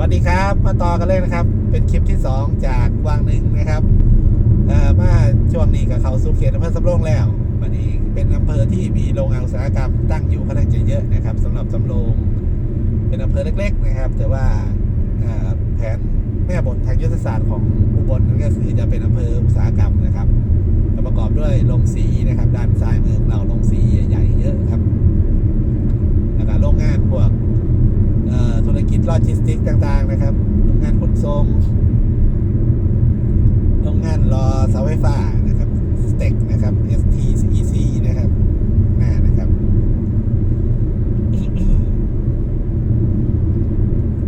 วัสดีครับ มาต่อกันเลยนะครับ เป็นคลิปที่ 2 จากวางหนึ่งนะครับเอ่อมาช่วงนี้กับเขาสู่เขตอำเภอสำโรงแล้ว วันนี้เป็นอำเภอที่มีโรงงานอุตสาหกรรมตั้งอยู่ค่อนข้างจะเยอะนะครับสำหรับสำโรงเป็นอำเภอเล็ก ๆ นะครับ แต่ว่าแผนแม่บททางยุทธศาสตร์ของอุบลนั่นก็คือจะเป็นอำเภออุตสาหกรรมนะครับประกอบด้วยโรงสีนะครับ ด้านซ้ายมือของเราโรงสีใหญ่เยอะครับแล้วก็โรงงานพวก เอ่อธุรกิจ โลจิสติกต่างๆนะครับ โรงงานขนส่ง โรงงานรอเสาไฟฟ้านะครับสเต็กนะครับ STEC นะครับน้านะครับ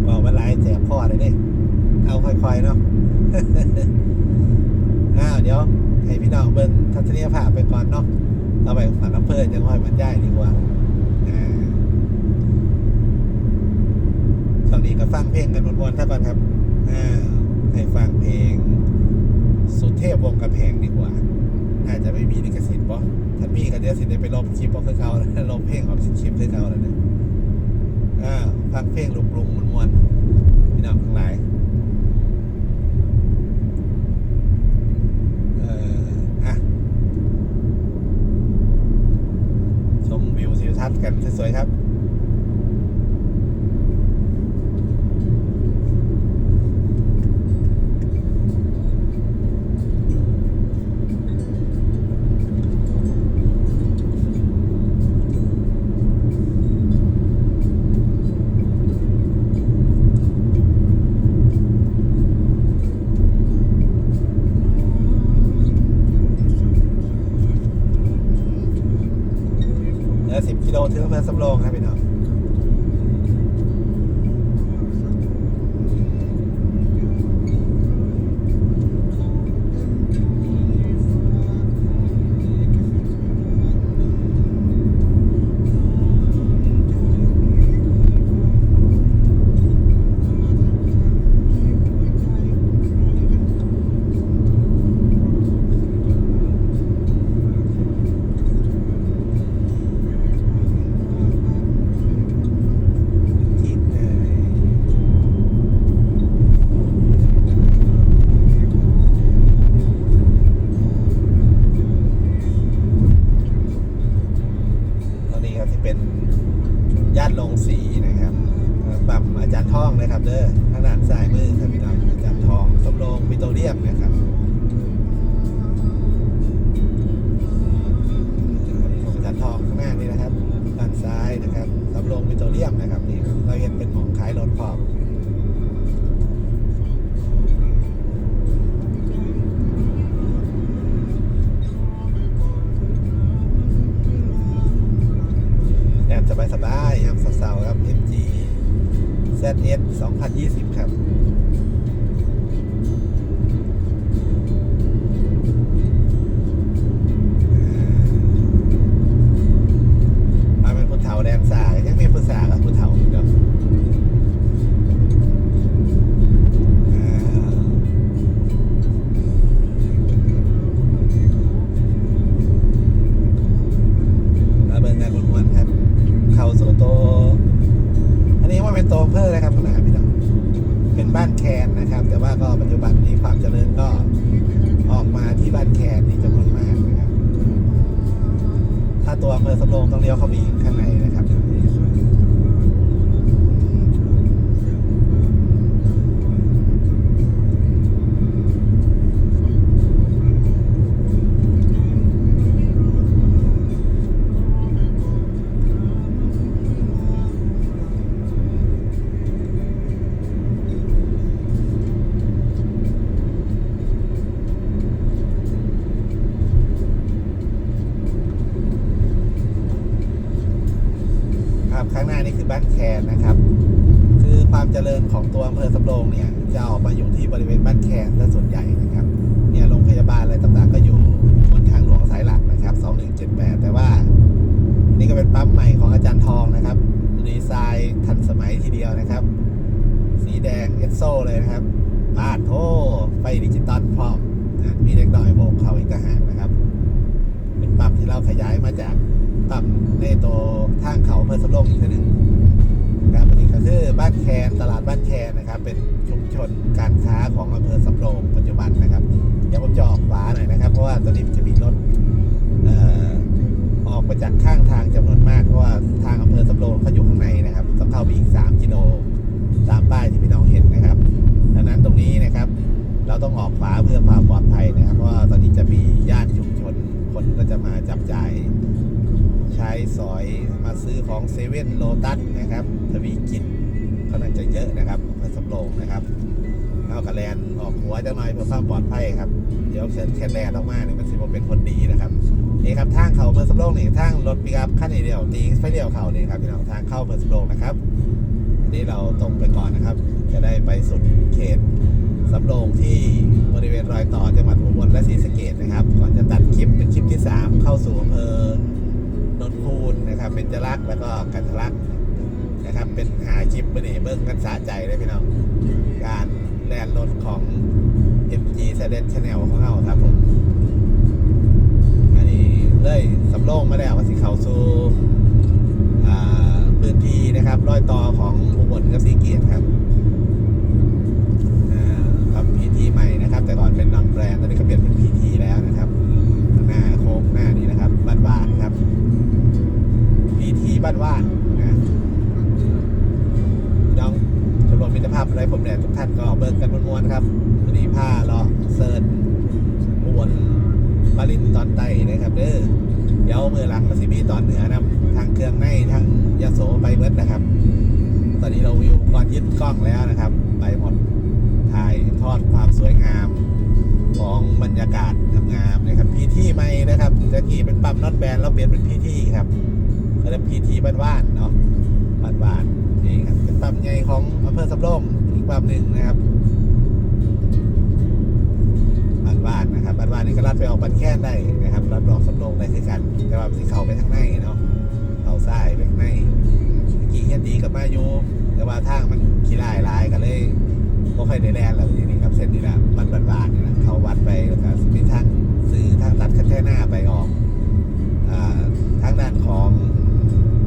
บอกว่าลายแจกพ่อเลยเนี่ยเอาค่อยๆเนาะอ้าวเดี๋ยวให้พี่น้องเบิ่งทัศนียภาพไปก่อนเนาะเอาไปฝันน้ำเพลินยังค่อยบรรยายดีกว่าอ่า ช่วงนี้ ก็ฟังเพลงกันวนๆถ้าก่อนครับอ่าให้ฟังเพลง สุเทพวงกระแพงดีกว่า น่าจะไม่มีลิขสิทธิ์ป่ะถ้ามีก็เดี๋ยวสิได้ไปลบคลิปเพราะคือเขาลบเพลงออกคลิปคือเขาแล้วเนี่ยอ่าฟังเพลงลุกลุงมวนๆพี่น้องทั้งหลาย เอ่ออะ ชมวิวทิวทัศน์กันสวยๆครับ เหลือสิบกิโลถึงอำ เภอสำรองครับพี่น้อง ว่าก็ปัจจุบันนี้ความเจริญก็ออกมาที่บ้านแคนนี่จำนวนมากนะครับ ถ้าตัวอำเภอสำโรงต้องเลี้ยวเข้าไปอีกข้างในนะ ตัวอำเภอสำโรงเนี่ยจะออกมาอยู่ที่บริเวณบ้านแคนซะส่วนใหญ่นะครับเนี่ยโรงพยาบาลอะไรต่างๆก็อยู่บนทางหลวงสายหลักนะครับ 2178 แต่ว่า นี่ก็เป็นปั๊มใหม่ของอาจารย์ทองนะครับดีไซน์ทันสมัยทีเดียวนะครับ สีแดงเอสโซเลยนะครับปาดโทไฟดิจิตอลพร้อมนะมีเล็กน้อยโบกเข้าอีกต่างหากนะครับ เป็นปั๊มที่เราขยายมาจากปั๊มในตัวทางเขา นแคนตลาดบ้านแคนนะครับ เป็นชุมชนการค้าของอำเภอสำโรงปัจจุบันนะครับ เดี๋ยวผมจะออกขวาหน่อยนะครับ เพราะว่าตอนนี้จะมีรถออกมาจากข้างทางจำนวนมากเพราะว่าทางอำเภอสำโรงเขาอยู่ข้างในนะครับต้องเข้าไปอีก 3 กิโลตามป้ายที่พี่น้องเห็นนะครับ ดังนั้นตรงนี้นะครับ เราต้องออกขวาเพื่อความปลอดภัยนะครับ เพราะว่าตอนนี้จะมีย่านชุมชนคนก็จะมาจับจ่ายใช้สอยมาซื้อของเซเว่นโลตัสนะครับทวีกิจ ก็น่าจะเยอะนะครับอำเภอสำโรงนะครับเอากระแลนออกหัวจะหน่อยเพื่อความปลอดภัยครับเดี๋ยวเชิญแคนแลนออกมาเนี่ยมันสิบเป็นคนดีนะครับนี่ครับทางเขาอำเภอสำโรงนี่ทางรถปิกอัพขั้นเดียวตีไฟเดียวเขานี่ครับพี่น้องทางเข้าอำเภอสำโรงนะครับนี่เราตรงไปก่อนนะครับ จะได้ไปสุดเขตสำโรงที่บริเวณรอยต่อจังหวัดอุบลและศรีสะเกดนะครับ ก่อนจะตัดคลิปเป็นคลิปที่ 3 เข้าสู่อำเภอนนคูนนะครับเป็นจรักแล้วก็กันทะลัก นะครับ เป็นหาคลิปมาเนี่เบิ้งกันสะใจเลยพี่น้อง การแลนรถของ MG s e d e n Channel ของเราครับผม อันนี้เลยสำโรงมาแล้วกสิเขาสู่อ่าพื้นที่นะครับรอยต่อของอุบลกับศรีเกียรติครับอ่าครับพีทีใหม่นะครับ แต่ก่อนเป็นนอนแรนด์ตอนนี้ก็เปลี่ยนเป็นพีทีแล้วนะครับข้างหน้าโค้งหน้านี้นะครับบ้านบานครับพีทีบ้านว่านนะ มิตรภาพไรผมแดดทุกท่านก็เบิกกันมวนๆครับวันนี้ผ้าเลาะเซิร์นอุบลมาลินตอนใต้นะครับเด้อเดี๋ยวมือหลังมาสิมีตอนเหนือนะทางเครื่องในทางยโสไปเบิดนะครับ ตอนนี้เราวิวก่อนยึดกล้องแล้วนะครับ ไปหมดถ่ายทอดความสวยงามของบรรยากาศงามๆนะครับพีที่ใหม่นะครับแต่ที่เป็นปั๊มนอตแบนแล้วเปลี่ยนเป็นพีที่ครับก็จะพีที่บ้านๆเนาะบ้านๆ ปั๊มใหญ่ของอำเภอสำโรงอีกปั๊มหนึ่งนะครับบ้านบ้านๆนะครับบ้านบ้านๆนี่ก็ลัดไปออกบันแค่นได้นะครับลัดออกสำโรงได้คือกัน แต่ว่าสิเขาไปทางในเนาะเอาซ้ายไปข้างในกี้แค่ดีกับมาอยู่แต่ว่าทางมันขี้ลายลายกันเลยก็ค่อยได้แลนแล้วทีนี้ครับเส้นนี้แหละบ้านบ้านๆนี่นะเขาวัดไปแล้วก็สิมีทางซื้อทางลัดคันแท่หน้าไปออกอทางด้านของ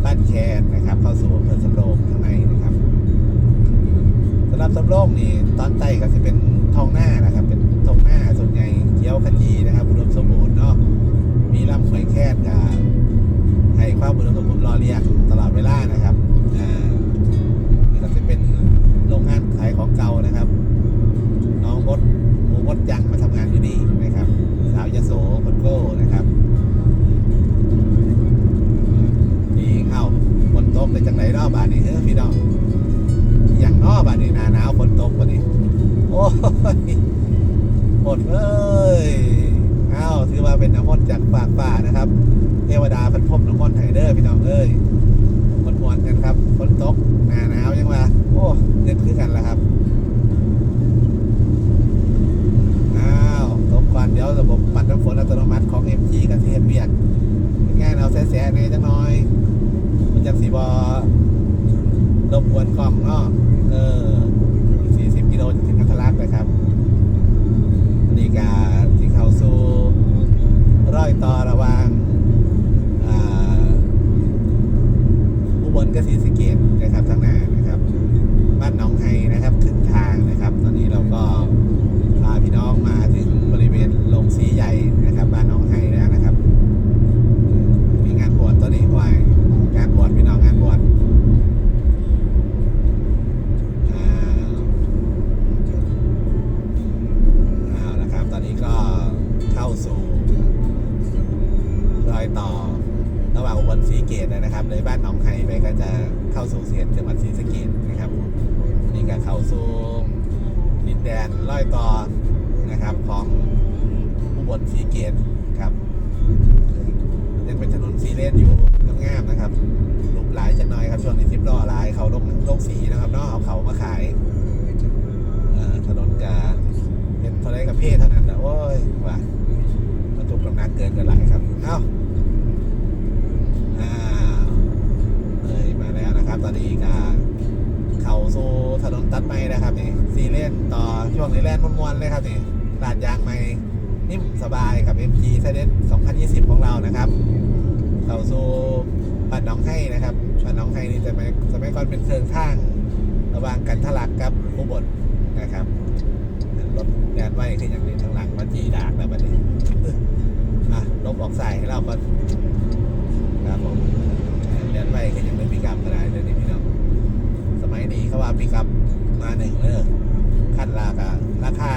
บ้านแคนนะครับ เข้าสู่อำเภอสำโรงข้างในนะครับ สำห รับสำโรงนี่ตอนใต้ก็จะเป็นทองหน้านะครับ เป็นทองหน้าส่วนใหญ่เกี้ยวขจีนะครับอุดมสมบูรณ์เนาะมีลำหอยแคบกับให้ความอุดมสมบูรณ์รอเรียกตลอดเวลานะครับอ่าก็จะเป็นโรงงานขายของเก่านะครับ น้องมดหมูมดยังมาทำงานอยู่นี่นะครับ สาวยโสคนโก้นะครับนี่เข้าฝนตกเลยจังไหนรอบบานนี้เฮ้ยพี่น้อง อย่างนอบานนี้หนาหนาวฝนตกบานนี้ โอ้ยหมดเลยอ้าวถือว่าเป็นน้ำมนต์จากฝากป่านะครับ เทวดาเป็นพรมน้ำมนต์ไฮเดอร์พี่น้องเอ้ยมวนมวนๆกันครับฝนตกหนาหนาวยังว่าโอ้เด็ด คือกันแล้วครับ อ้าวตกก่อนเดี๋ยวระบบปัดน้ำฝนอัตโนมัติของ MG กับเทพเวียกง่ายเอาแซ่ๆในจังน้อย มันจังสีบอรบกวนกล้องเนาะเอออีก40กิโลจะถึงกัทลักนะครับนาฬิกาที่เข้าสู่ร้อยต่อระหว่างอ่าอุบลกับศรีสะเกดนะครับทางหน้านะครับ บ้านหนองไฮนะครับครึ่งทางนะครับ ตอนนี้เราก็พาพี่น้องมาถึงบริเวณโรงสีใหญ่นะครับ บ้านหนองไฮแล้วนะครับ มีงานบวชตอนนี้วายงานบวชพี่น้องงานบวช อ่าเอาละครับ ตอนนี้ก็เข้า สู่รอยต่อระหว่างอุบลศรีเกตนะครับเลยบ้านหนองไฮไปก็จะเข้าสู่เสียนจังหวัดศรีสะเกดนะครับ นี่ก็เข้าสู่ดินแดนรอยต่อนะครับของอุบลศรีเกตครับยังเป็นถนนสีเลนอยู่งามๆนะครับลุมหลายจักหน่อยครับช่วงนี้ทิปล้อหลายเขาลงลงสีนะครับนาะเอาเขามาขายถนนกาเป็นเท่าไรกับเพศเท่านั้นนะโอ้ยว่า น้ำหนักเกินกันหลายครับเอ้าอ้าเอ้ยมาแล้วนะครับ ตอนนี้ก็เข่าสู่ถนนตัดไม้นะครับนี่ซีเลนต่อช่วงนี้แล่นมวนๆเลยครับนี่ลาดยางไม้นิ่มสบายกับ MG ไซเดน2020 ของเรานะครับเข้าสู่บ้านหน้องให้นะครับบ้านหน้องให้นี่จะไม่จะไม่ก่อนเป็นเชิงทาง ระหว่างกันทะลักกับอุบลนะครับรถแดนไว้ขึ้นอย่างนี้ทางหลังมาจีดากแล้วบัดนี้ อะลบออกใส่ให้เราก็ครับผมแดนไว้ขึ้นอย่างนี้ปีกับก็ได้เลยนี่พี่น้องสมัยนี้เขาว่าปีกับมาหนึ่งเลิกขั้นรากะราคา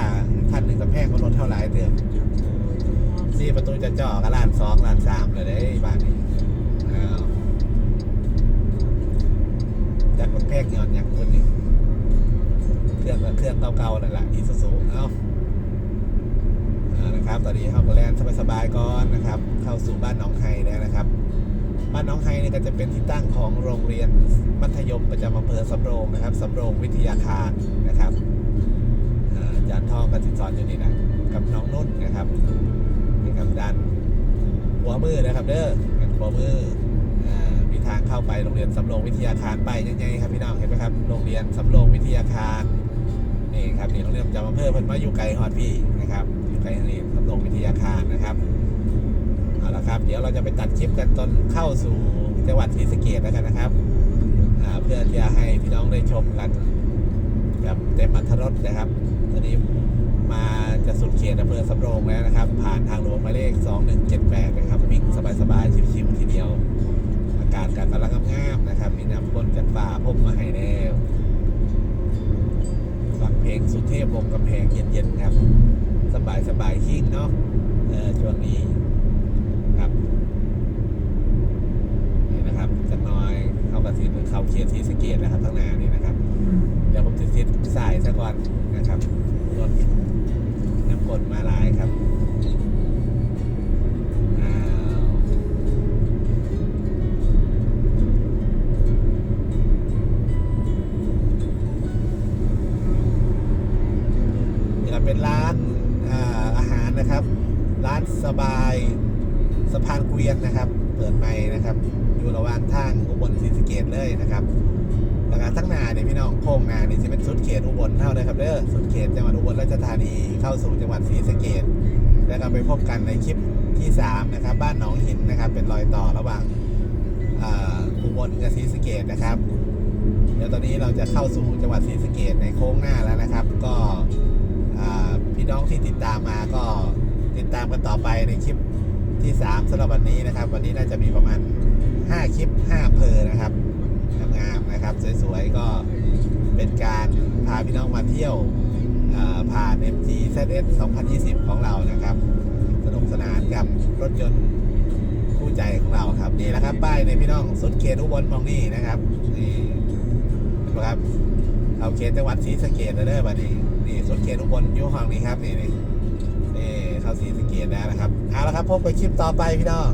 ขั้นหนึ่งก็แพงกว่ารถเท่าไหร่เดิมสี่ประตูจะจ่อก็ล้านสองล้านสามเลยเด้บ้านนี้จากมันแพงย้อนอย่างคนนี้เครื่องเครื่องเก่าๆนั่นแหละอีซูซูเอ้าเอา นะครับ ตอนนี้เข้ามาแลนสบายๆก่อนนะครับ เข้าสู่บ้านหนองไฮแล้วนะครับ บ้านหนองไฮเนี่ยก็จะเป็นที่ตั้งของโรงเรียนมัธยมประจำอำเภอสำโรงนะครับสำโรงวิทยาคารนะครับอาจารย์ทองกับสินสอนอยู่นี่นะกับน้องนุ่นนะครับนี่ครับด้านหัวมือนะครับเด้อกันหัวมือมีทางเข้าไปโรงเรียนสำโรงวิทยาคารไปยังไงครับพี่น้องเห็นไหมครับโรงเรียนสำโรงวิทยาคารนี่ครับนี่โรงเรียนประจำอำเภอเพิ่นมาอยู่ไกลฮอดพี่นะครับ กลนี่สำโรงวิทยาคารนะครับเอาละครับ เดี๋ยวเราจะไปตัดคลิปกันตอนเข้าสู่จังหวัดศรีสะเกษแล้วกันนะครับเพื่อที่จะให้พี่น้องได้ชมกันแบบเต็มอัตรสนะครับ ตอนนี้มาจะสุดเขตอำเภอสำโรงแล้วนะครับ ผ่านทางหลวงหมายเลข 2178 นะครับวิ่งสบายๆชิวๆทีเดียว อากาศกำลังงามๆนะครับมีน้ำพ้นจากป่าพบมาให้แล้ว งเพลงสุเทพวงศ์กำแพงเย็นๆครับ สบายสบายๆคิงเนาะเออช่วงนี้ครับนี่นะครับจะน้อยเข้ากระสินเข้าเขียนที่สะเกตนะครับข้างหน้านี่นะครับ เดี๋ยวผมจะซิดสายซะก่อนนะครับรถน้ำกลนมาหลายครับ วียนนะครับ เปิดใหม่นะครับ อยู่ระหว่างทางอุบลศรีสะเกดเลยนะครับแล้วก็ทั้งนาเนี่ยพี่น้องโค้งหนานี่จะเป็นสุดเขตอุบลเท่าเลยครับเด้อสุดเขตจังหวัดอุบลราชธานีเข้าสู่จังหวัดศรีสะเกดแล้วก็ไปพบกันในคลิปที่3นะครับบ้านหนองหินนะครับ เป็นรอยต่อระหว่างอุบลกับศรีสะเกดนะครับเดี๋ยวตอนนี้เราจะเข้าสู่จังหวัดศรีสะเกดในโค้งหน้าแล้วนะครับ ก็พี่น้องที่ติดตามมาก็ติดตามกันต่อไปในคลิป ที่3สำหรับวันนี้นะครับ วันนี้น่าจะมีประมาณ 5 คลิป 5เพอนะครับงามๆนะครับ สวยๆ ก็เป็นการพาพี่น้องมาเที่ยวผ่าน MG ZS 2020 ของเรานะครับ สนุกสนานกับรถยนต์คู่ใจของเราครับ นี่แหละครับ ป้ายในพี่น้องสุดเขตอุบลมองนี่นะครับนี่นไหมครับเอาเขตจังหวัดศรีสะเกดเด้อบัดนี้นี่สุดเขตอุบลอยุ่ห้องนี้ครับนี่นี่ นี่เข้าศรีสะนะครับเอาละครับพบกันคลิปต่อไปพี่น้อง